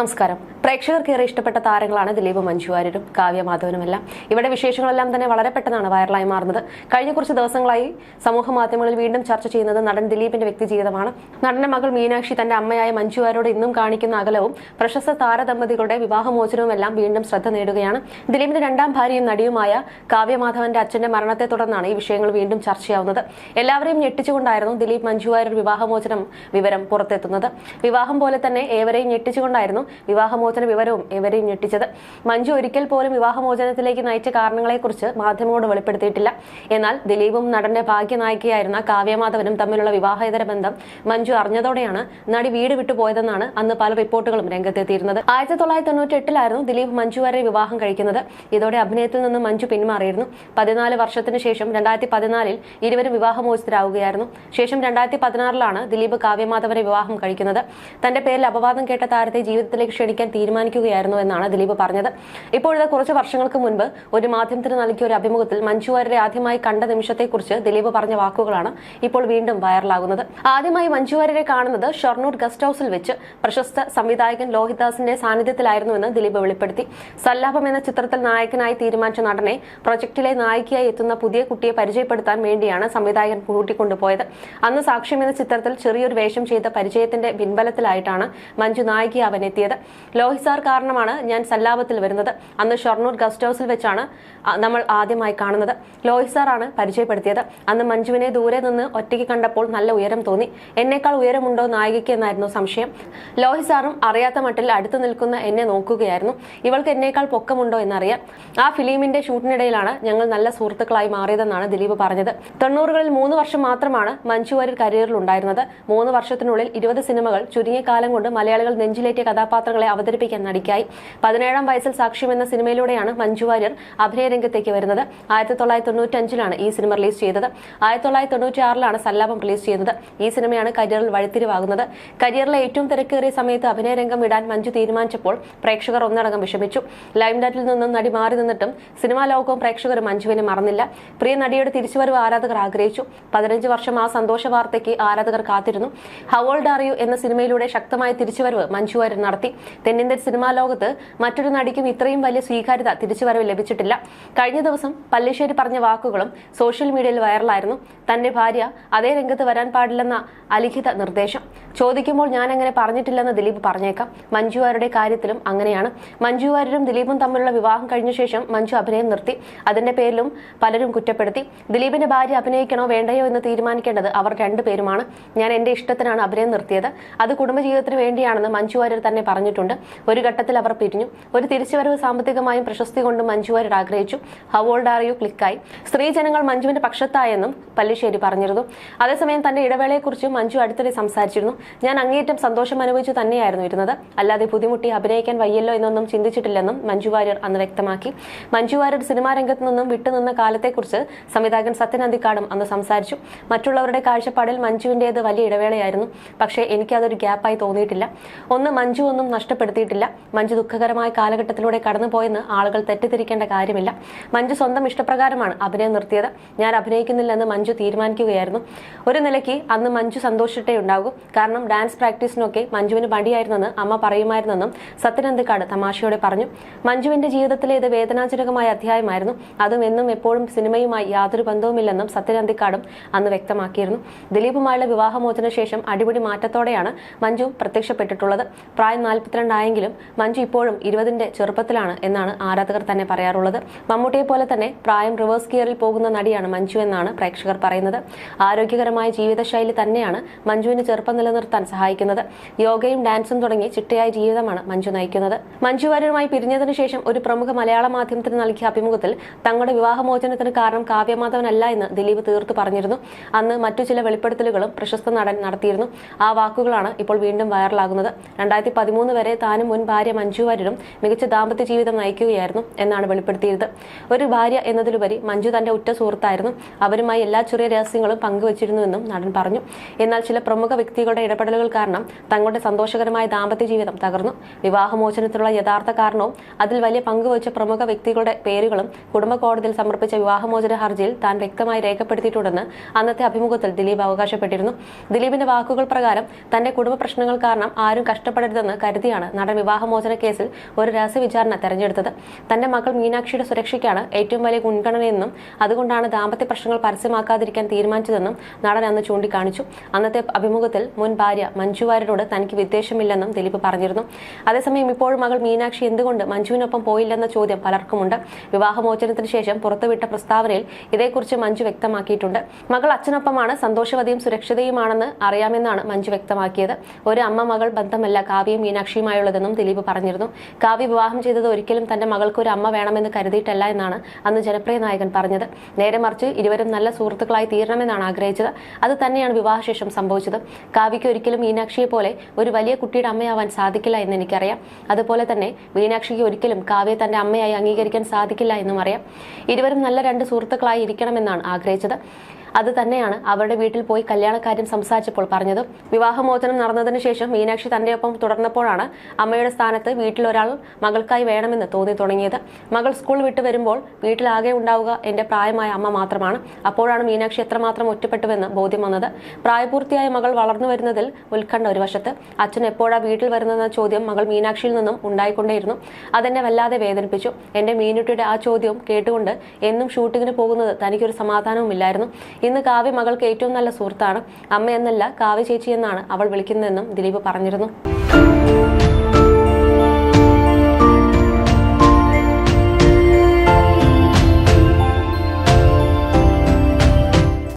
നമസ്കാരം. പ്രേക്ഷകർക്ക് ഏറെ ഇഷ്ടപ്പെട്ട താരങ്ങളാണ് ദിലീപ് മഞ്ജുവാര്യരും കാവ്യ മാധവനുമെല്ലാം ഇവിടെ വിശേഷങ്ങളെല്ലാം തന്നെ വളരെ പെട്ടെന്നാണ് വൈറലായി മാറുന്നത്. കഴിഞ്ഞ കുറച്ച് ദിവസങ്ങളായി സമൂഹ മാധ്യമങ്ങളിൽ വീണ്ടും ചർച്ച ചെയ്യുന്നത് നടൻ ദിലീപിന്റെ വ്യക്തി ജീവിതമാണ്. നടന്റെ മകൾ മീനാക്ഷി തന്റെ അമ്മയായ മഞ്ജുവാരോട് ഇന്നും കാണിക്കുന്ന അകലവും പ്രശസ്ത താരദമ്പതികളുടെ വിവാഹമോചനവും എല്ലാം വീണ്ടും ശ്രദ്ധ നേടുകയാണ്. ദിലീപിന്റെ രണ്ടാം ഭാര്യയും നടിയുമായ കാവ്യ മാധവന്റെ അച്ഛന്റെ മരണത്തെ തുടർന്നാണ് ഈ വിഷയങ്ങൾ വീണ്ടും ചർച്ചയാവുന്നത്. എല്ലാവരെയും ഞെട്ടിച്ചുകൊണ്ടായിരുന്നു ദിലീപ് മഞ്ജു വിവാഹമോചനം വിവരം പുറത്തെത്തുന്നത്. വിവാഹം പോലെ തന്നെ ഏവരെയും ഞെട്ടിച്ചുകൊണ്ടായിരുന്നു വിവാഹമോചന വിവരവും ഇവരെ ഞെട്ടിച്ചത്. മഞ്ജു ഒരിക്കൽ പോലും വിവാഹമോചനത്തിലേക്ക് നയിച്ച കാരണങ്ങളെക്കുറിച്ച് മാധ്യമങ്ങളോട് വെളിപ്പെടുത്തിയിട്ടില്ല. എന്നാൽ ദിലീപും നടന്റെ ഭാഗ്യനായികയായിരുന്ന കാവ്യമാധവനും തമ്മിലുള്ള വിവാഹേതര ബന്ധം മഞ്ജു അറിഞ്ഞതോടെയാണ് നടി വീട് വിട്ടുപോയതെന്നാണ് അന്ന് പല റിപ്പോർട്ടുകളും രംഗത്തെത്തിയിരുന്നത്. ആയിരത്തി തൊള്ളായിരത്തി തൊണ്ണൂറ്റി എട്ടിലായിരുന്നു ദിലീപ് മഞ്ജു വരെ വിവാഹം കഴിക്കുന്നത്. ഇതോടെ അഭിനയത്തിൽ നിന്ന് മഞ്ജു പിന്മാറിയിരുന്നു. പതിനാല് വർഷത്തിന് ശേഷം രണ്ടായിരത്തി പതിനാലിൽ ഇരുവരും വിവാഹമോചിതരാകുകയായിരുന്നു ശേഷം രണ്ടായിരത്തി പതിനാറിലാണ് ദിലീപ് കാവ്യമാധവനെ വിവാഹം കഴിക്കുന്നത്. തന്റെ പേരിൽ അപവാദം കേട്ട താരത്തെ ജീവിതത്തിലേക്ക് ക്ഷണിക്കാൻ തീരുമാനിക്കുകയായിരുന്നു എന്നാണ് ദിലീപ് പറഞ്ഞത്. ഇപ്പോഴത്തെ കുറച്ച് വർഷങ്ങൾക്ക് മുൻപ് ഒരു മാധ്യമത്തിന് നൽകിയ ഒരു അഭിമുഖത്തിൽ മഞ്ജു വാര്യരെ ആദ്യമായി കണ്ട നിമിഷത്തെക്കുറിച്ച് ദിലീപ് പറഞ്ഞ വാക്കുകളാണ് ഇപ്പോൾ വീണ്ടും വൈറലാകുന്നത്. ആദ്യമായി മഞ്ജു വാര്യരെ കാണുന്നത് ഷൊർണൂർ ഗസ്റ്റ് ഹൌസിൽ വെച്ച് പ്രശസ്ത സംവിധായകൻ ലോഹിദാസിന്റെ സാന്നിധ്യത്തിലായിരുന്നുവെന്ന് ദിലീപ് വെളിപ്പെടുത്തി. സല്ലാപം എന്ന ചിത്രത്തിൽ നായകനായി തീരുമാനിച്ച നടനെ പ്രൊജക്ടിലെ നായികയായി എത്തുന്ന പുതിയ കുട്ടിയെ പരിചയപ്പെടുത്താൻ വേണ്ടിയാണ് സംവിധായകൻ കൂട്ടിക്കൊണ്ടുപോയത് അന്ന് സാക്ഷ്യം എന്ന ചിത്രത്തിൽ ചെറിയൊരു വേഷം ചെയ്ത പരിചയത്തിന്റെ പിൻബലത്തിലായിട്ടാണ് മഞ്ജു നായികയാവാൻ എത്തിയത് ലോഹിത് സാർ കാരണമാണ് ഞാൻ സല്ലാപത്തിൽ വരുന്നത്. അന്ന് ഷൊർണൂർ ഗസ്റ്റ് ഹൗസിൽ വെച്ചാണ് നമ്മൾ ആദ്യമായി കാണുന്നത്. ലോഹിത് സാറാണ് പരിചയപ്പെടുത്തിയത്. അന്ന് മഞ്ജുവിനെ ദൂരെ നിന്ന് ഒറ്റയ്ക്ക് കണ്ടപ്പോൾ നല്ല ഉയരം തോന്നി. എന്നേക്കാൾ ഉയരമുണ്ടോ നായികയ്ക്ക് എന്നായിരുന്നു സംശയം. ലോഹിത് സാറും അറിയാത്ത മട്ടിൽ അടുത്തു നിൽക്കുന്ന എന്നെ നോക്കുകയായിരുന്നു. ഇവൾക്ക് എന്നേക്കാൾ പൊക്കമുണ്ടോ എന്നറിയാം ആ ഫിലിമിന്റെ ഷൂട്ടിനിടയിലാണ് ഞങ്ങൾ നല്ല സുഹൃത്തുക്കളായി മാറിയതെന്നാണ് ദിലീപ് പറഞ്ഞത്. തൊണ്ണൂറുകളിൽ മൂന്ന് വർഷം മാത്രമാണ് മഞ്ജു വാര്യർ കരിയറിൽ ഉണ്ടായിരുന്നത് മൂന്ന് വർഷത്തിനുള്ളിൽ ഇരുപത് സിനിമകൾ ചുരുങ്ങിയ കാലം കൊണ്ട് മലയാളികൾ നെഞ്ചിലേറ്റിയ കഥാപാത്രങ്ങളെ അവതരിപ്പിക്കാൻ നടിക്കായി. പതിനേഴാം വയസ്സിൽ സാക്ഷ്യം എന്ന സിനിമയിലൂടെയാണ് മഞ്ജു വാര്യർ അഭിനയ രംഗത്തേക്ക് വരുന്നത്. ആയിരത്തി തൊള്ളായിരത്തി തൊണ്ണൂറ്റഞ്ചിലാണ് ഈ സിനിമ റിലീസ് ചെയ്തത്. ആയിരത്തി തൊള്ളായിരത്തി തൊണ്ണൂറ്റി ആറിലാണ് സല്ലാപം റിലീസ് ചെയ്യുന്നത് ഈ സിനിമയാണ് കരിയറിൽ വഴിത്തിരിവാകുന്നത്. കരിയറിലെ ഏറ്റവും തിരക്കേറിയ സമയത്ത് അഭിനയ രംഗം വിടാൻ മഞ്ജു തീരുമാനിച്ചപ്പോൾ പ്രേക്ഷകർ ഒന്നടങ്കം വിഷമിച്ചു. ലൈംലൈറ്റിൽ നിന്നും നടി മാറി നിന്നിട്ടും സിനിമാ ലോകവും പ്രേക്ഷകരും മഞ്ജുവിനെ മറന്നില്ല. പ്രിയ നടിയുടെ തിരിച്ചുവരവ് ആരാധകർ ആഗ്രഹിച്ചു. പതിനഞ്ച് വർഷം ആ സന്തോഷ വാർത്തയ്ക്ക് ആരാധകർ കാത്തിരുന്നു. ഹവോൾഡ് അറിയൂ എന്ന സിനിമയിലൂടെ ശക്തമായ തിരിച്ചുവരവ് മഞ്ജു വാര്യർ നടത്തി. തെന്നിന്ത്യൻ സിനിമാ ലോകത്ത് മറ്റൊരു നടിക്കും ഇത്രയും വലിയ സ്വീകാര്യത തിരിച്ചുവരവ് ലഭിച്ചിട്ടില്ല. കഴിഞ്ഞ ദിവസം പല്ലിശ്ശേരി പറഞ്ഞ വാക്കുകളും സോഷ്യൽ മീഡിയയിൽ വൈറലായിരുന്നു. തന്റെ ഭാര്യ അതേ രംഗത്ത് വരാൻ പാടില്ലെന്ന അലിഖിത നിർദ്ദേശം. ചോദിക്കുമ്പോൾ ഞാൻ അങ്ങനെ പറഞ്ഞിട്ടില്ലെന്ന് ദിലീപ് പറഞ്ഞേക്കാം. മഞ്ജുവാരുടെ കാര്യത്തിലും അങ്ങനെയാണ്. മഞ്ജു വാര്യരും ദിലീപും തമ്മിലുള്ള വിവാഹം കഴിഞ്ഞ ശേഷം മഞ്ജു അഭിനയം നിർത്തി. അതിന്റെ പേരിലും പലരും കുറ്റപ്പെടുത്തി. ദിലീപിന്റെ ഭാര്യ അഭിനയിക്കണോ വേണ്ടയോ എന്ന് തീരുമാനിക്കേണ്ടത് അവർ രണ്ടുപേരുമാണ് ഞാൻ എന്റെ ഇഷ്ടത്തിനാണ് അഭിനയം നിർത്തിയത്. അത് കുടുംബജീവിതത്തിന് വേണ്ടിയാണെന്ന് മഞ്ജു വാര്യർ തന്നെ പറഞ്ഞിട്ടുണ്ട്. ഒരു ഘട്ടത്തിൽ അവർ പിരിഞ്ഞു. ഒരു തിരിച്ചുവരവ് സാമ്പത്തികമായും പ്രശസ്തി കൊണ്ടും മഞ്ജു വാര്യർ ആഗ്രഹിച്ചു. ഹവോൾഡ് ആർ യു ക്ലിക്കായി. സ്ത്രീജനങ്ങൾ മഞ്ജുവിന്റെ പക്ഷത്തായെന്നും പല്ലിശ്ശേരി പറഞ്ഞിരുന്നു. അതേസമയം തന്റെ ഇടവേളയെക്കുറിച്ച് മഞ്ജു അടുത്തിടെ സംസാരിച്ചിരുന്നു. ഞാൻ അങ്ങേയറ്റം സന്തോഷം അനുഭവിച്ചു തന്നെയായിരുന്നു ഇരുന്നത്. അല്ലാതെ ബുദ്ധിമുട്ടി അഭിനയിക്കാൻ വയ്യല്ലോ എന്നൊന്നും ചിന്തിച്ചിട്ടില്ലെന്നും മഞ്ജു വാര്യർ അന്ന് വ്യക്തമാക്കി. മഞ്ജു വാര്യർ സിനിമാ രംഗത്ത് നിന്നും വിട്ടുനിന്ന കാലത്തെക്കുറിച്ച് സംവിധായകൻ സത്യൻ അന്തിക്കാടും അന്ന് സംസാരിച്ചു. മറ്റുള്ളവരുടെ കാഴ്ചപ്പാടിൽ മഞ്ജുവിന്റേത് വലിയ ഇടവേളയായിരുന്നു. പക്ഷേ എനിക്കതൊരു ഗ്യാപ്പായി തോന്നിയിട്ടില്ല. ഒന്ന് മഞ്ജു ഒന്നും നഷ്ടപ്പെടുത്തിയിട്ടില്ല. മഞ്ജു ദുഃഖകരമായ കാലഘട്ടത്തിലൂടെ കടന്നുപോയെന്ന് ആളുകൾ തെറ്റിദ്ധരിക്കേണ്ട കാര്യമില്ല. മഞ്ജു സ്വന്തം ഇഷ്ടപ്രകാരമാണ് അഭിനയം നിർത്തിയത്. ഞാൻ അഭിനയിക്കുന്നില്ലെന്ന് മഞ്ജു തീരുമാനിക്കുകയായിരുന്നു. ഒരു നിലയ്ക്ക് അന്ന് മഞ്ജു സന്തോഷിട്ടേ ഉണ്ടാകൂ. കാരണം ഡാൻസ് പ്രാക്ടീസിനൊക്കെ മഞ്ജുവിന് മടിയായിരുന്നെന്ന് അമ്മ പറയുമായിരുന്നെന്നും സത്യനന്ദിക്കാട് തമാശയോടെ പറഞ്ഞു. മഞ്ജുവിന്റെ ജീവിതത്തിലെ ഇത് വേദനാജനകമായ അധ്യായമായിരുന്നു. അതും എന്നും എപ്പോഴും സിനിമയുമായി യാതൊരു ബന്ധവുമില്ലെന്നും സത്യനന്ദിക്കാടും അന്ന് വ്യക്തമാക്കിയിരുന്നു. ദിലീപുമായുള്ള വിവാഹമോചന ശേഷം അടിപിടി മാറ്റത്തോടെയാണ് മഞ്ജു പ്രത്യക്ഷപ്പെട്ടിട്ടുള്ളത്. പ്രായം നാൽപ്പത്തിരണ്ടായെങ്കിലും മഞ്ജു ഇപ്പോഴും ഇരുപതിന്റെ ചെറുപ്പത്തിലാണ് എന്നാണ് ആരാധകർ തന്നെ പറയാറുള്ളത്. മമ്മൂട്ടിയെ പോലെ തന്നെ പ്രായം റിവേഴ്സ് ഗിയറിൽ പോകുന്ന നടിയാണ് മഞ്ജു എന്നാണ് പ്രേക്ഷകർ പറയുന്നത്. ആരോഗ്യകരമായ ജീവിതശൈലി തന്നെയാണ് മഞ്ജുവിന് ചെറുപ്പം നിലനിർത്താൻ സഹായിക്കുന്നത്. യോഗയും ഡാൻസും തുടങ്ങി ചിട്ടയായ ജീവിതമാണ് മഞ്ജു നയിക്കുന്നത്. മഞ്ജു വാര്യരുമായി പിരിഞ്ഞതിനു ശേഷം ഒരു പ്രമുഖ മലയാള മാധ്യമത്തിന് നൽകിയ അഭിമുഖത്തിൽ തങ്ങളുടെ വിവാഹമോചനത്തിന് കാരണം കാവ്യമാധവനല്ല എന്ന് ദിലീപ് തീർത്തു പറഞ്ഞിരുന്നു. അന്ന് മറ്റു ചില വെളിപ്പെടുത്തലുകളും പ്രശസ്ത നടൻ നടത്തിയിരുന്നു. ആ വാക്കുകളാണ് ഇപ്പോൾ വീണ്ടും വൈറലാകുന്നത്. രണ്ടായിരത്തി പതിമൂന്ന് വരെ താനും മുൻ ഭാര്യ മഞ്ജു വാര്യരും മികച്ച ദാമ്പത്യ ജീവിതം നയിക്കുകയായിരുന്നു എന്നാണ് വെളിപ്പെടുത്തിയത്. ഒരു ഭാര്യ എന്നതിലുപരി മഞ്ജു തന്റെ ഉറ്റ സുഹൃത്തായിരുന്നു. അവരുമായി എല്ലാ ചെറിയ രഹസ്യങ്ങളും പങ്കുവച്ചിരുന്നുവെന്നും നടൻ പറഞ്ഞു. എന്നാൽ ചില പ്രമുഖ വ്യക്തികളുടെ ഇടപെടലുകൾ കാരണം തങ്ങളുടെ സന്തോഷകരമായ ദാമ്പത്യ ജീവിതം തകർന്നു. വിവാഹമോചനത്തിനുള്ള യഥാർത്ഥ കാരണവും അതിൽ വലിയ പങ്കുവച്ച പ്രമുഖ വ്യക്തികളുടെ പേരുകളും കുടുംബ കോടതിയിൽ സമർപ്പിച്ച വിവാഹമോചന ഹർജിയിൽ താൻ വ്യക്തമായി രേഖപ്പെടുത്തിയിട്ടുണ്ടെന്ന് അന്നത്തെ അഭിമുഖത്തിൽ ദിലീപ് അവകാശപ്പെട്ടിരുന്നു. ദിലീപിന്റെ വാക്കുകൾ പ്രകാരം തന്റെ കുടുംബ പ്രശ്നങ്ങൾ കാരണം ആരും കഷ്ടപ്പെടരുതെന്ന് കരുതിയാണ് നടൻ വിവാഹമോചന കേസിൽ ഒരു രഹസ്യ വിചാരണ തെരഞ്ഞെടുത്തത്. തന്റെ മകൾ മീനാക്ഷിയുടെ സുരക്ഷയ്ക്കാണ് ഏറ്റവും വലിയ മുൻഗണനയെന്നും അതുകൊണ്ടാണ് ദാമ്പത്യ പ്രശ്നങ്ങൾ പരസ്യമാക്കാതിരിക്കാൻ തീരുമാനിച്ചതെന്നും നടൻ അന്ന് ചൂണ്ടിക്കാണിച്ചു. അന്നത്തെ അഭിമുഖത്തിൽ മുൻ ഭാര്യ മഞ്ജു വാര്യരോട് തനിക്ക് വിദ്വേഷമില്ലെന്നും ദിലീപ് പറഞ്ഞിരുന്നു. അതേസമയം ഇപ്പോഴും മകൾ മീനാക്ഷി എന്തുകൊണ്ട് മഞ്ജുവിനൊപ്പം പോയില്ലെന്ന ചോദ്യം പലർക്കുമുണ്ട്. വിവാഹമോചനത്തിന് ശേഷം പുറത്തുവിട്ട പ്രസ്താവനയിൽ ഇതേക്കുറിച്ച് മഞ്ജു വ്യക്തമാക്കിയിട്ടുണ്ട്. മകൾ അച്ഛനൊപ്പമാണ് സന്തോഷവതിയും സുരക്ഷിതയുമാണെന്ന് അറിയാമെന്നാണ് മഞ്ജു വ്യക്തമാക്കിയത്. ഒരു അമ്മ മകൾ ബന്ധമല്ല കാവ്യം മീനാക്ഷിയുമായുള്ളതെന്നും ദിലീപ് പറഞ്ഞിരുന്നു. കാവ്യ വിവാഹം ചെയ്തത് ഒരിക്കലും തന്റെ മകൾക്ക് ഒരു അമ്മ വേണമെന്ന് കരുതിയിട്ടല്ല എന്നാണ് അന്ന് ജനപ്രിയ നായകൻ പറഞ്ഞത്. നേരെ മറിച്ച് ഇരുവരും നല്ല സുഹൃത്തുക്കളായി തീരണമെന്നാണ് ആഗ്രഹിച്ചത്. അത് തന്നെയാണ് വിവാഹശേഷം സംഭവിച്ചത്. കാവ്യയ്ക്ക് ഒരിക്കലും മീനാക്ഷിയെ പോലെ ഒരു വലിയ കുട്ടിയുടെ അമ്മയാവാൻ സാധിക്കില്ല എന്ന് എനിക്കറിയാം. അതുപോലെ തന്നെ മീനാക്ഷിക്ക് ഒരിക്കലും കാവ്യയെ തന്റെ അമ്മയായി അംഗീകരിക്കാൻ സാധിക്കില്ല എന്നും അറിയാം. ഇരുവരും നല്ല രണ്ട് സുഹൃത്തുക്കളായി ഇരിക്കണമെന്നാണ് ആഗ്രഹിച്ചത്. അത് തന്നെയാണ് അവരുടെ വീട്ടിൽ പോയി കല്യാണക്കാര്യം സംസാരിച്ചപ്പോൾ പറഞ്ഞത്. വിവാഹമോചനം നടന്നതിന് ശേഷം മീനാക്ഷി തന്റെ ഒപ്പം തുടർന്നപ്പോഴാണ് അമ്മയുടെ സ്ഥാനത്ത് വീട്ടിലൊരാൾ മകൾക്കായി വേണമെന്ന് തോന്നി തുടങ്ങിയത്. മകൾ സ്കൂൾ വിട്ടു വരുമ്പോൾ വീട്ടിലാകെ ഉണ്ടാവുക എന്റെ പ്രായമായ അമ്മ മാത്രമാണ്. അപ്പോഴാണ് മീനാക്ഷി എത്രമാത്രം ഒറ്റപ്പെട്ടുവെന്ന് ബോധ്യം വന്നത്. പ്രായപൂർത്തിയായ മകൾ വളർന്നു വരുന്നതിൽ ഉത്കണ്ഠ ഒരു വശത്ത്. അച്ഛൻ എപ്പോഴാ വീട്ടിൽ വരുന്നതെന്ന ചോദ്യം മകൾ മീനാക്ഷിയിൽ നിന്നും ഉണ്ടായിക്കൊണ്ടേയിരുന്നു. അതെന്നെ വല്ലാതെ വേദനിപ്പിച്ചു. എന്റെ മീനുട്ടിയുടെ ആ ചോദ്യം കേട്ടുകൊണ്ട് എന്നും ഷൂട്ടിങ്ങിന് പോകുന്നത് തനിക്കൊരു സമാധാനവും ഇല്ലായിരുന്നു ഇന്ന് കാവ്യ മകൾക്ക് ഏറ്റവും നല്ല സുഹൃത്താണ്. അമ്മയെന്നല്ല കാവ്യ ചേച്ചി എന്നാണ് അവൾ വിളിക്കുന്നതെന്നും ദിലീപ് പറഞ്ഞിരുന്നു.